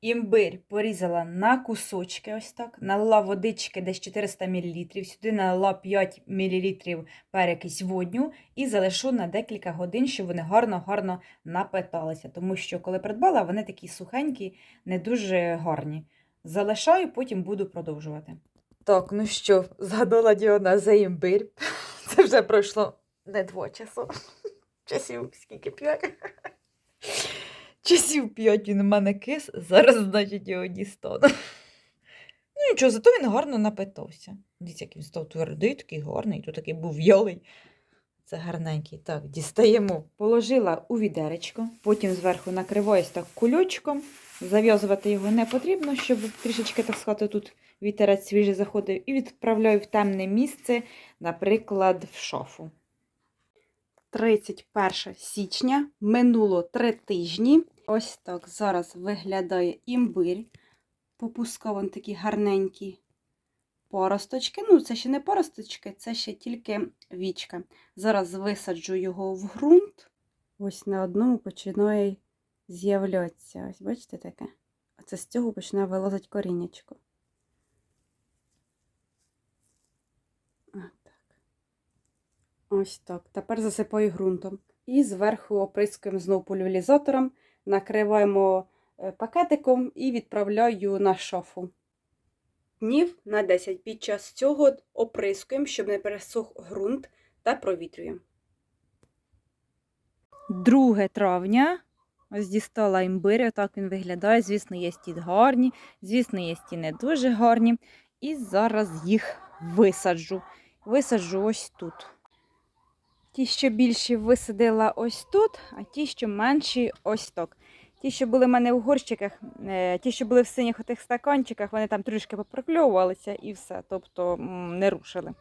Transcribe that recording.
Імбир порізала на кусочки, ось так. Налила водички десь 400 мл. Сюди налила 5 мл перекись водню і залишу на декілька годин, щоб вони гарно-гарно напиталися. Тому що, коли придбала, вони такі сухенькі, не дуже гарні. Залишаю, потім буду продовжувати. Так, ну що, згадала Діона за імбир. Це вже пройшло не два часу. Часів скільки п'ять. Часів п'ять він у мене кис, зараз, значить, його дістану. Ну нічого, зато він гарно напитався. Дивіться, як він став твердий, такий гарний, тут такий був в'ялий. Це гарненький. Так, дістаємо. Положила у відеречко, потім зверху накриваюсь так кульочком. Зав'язувати його не потрібно, щоб трішечки, так сказати, тут вітерець свіжий заходив. І відправляю в темне місце, наприклад, в шафу. 31 січня минуло три тижні. Ось так зараз виглядає імбир. Попускав он такі гарненькі поросточки. Ну, це ще не поросточки, це ще тільки вічка. Зараз висаджу його в ґрунт. Ось на одному починає з'являтися. Ось бачите таке? Оце з цього починає вилазити коріннячко. Отак. Ось так. Тепер засипаю ґрунтом. І зверху оприскуємо знову пульверізатором, накриваємо е, пакетиком і відправляю на шафу. Днів на 10 під час цього оприскуємо, щоб не пересох ґрунт та провітрюємо. 2 травня. Ось дістала імбир, отак він виглядає. Звісно, є ті гарні, звісно, є ті не дуже гарні. І зараз їх висаджу. Висаджу ось тут. Ті, що більші, висадила ось тут, а ті, що менші, ось так. Ті, що були в мене в горщиках, е, ті, що були в синіх отих стаканчиках, вони там трішки попрокльовувалися і все, тобто не рушили.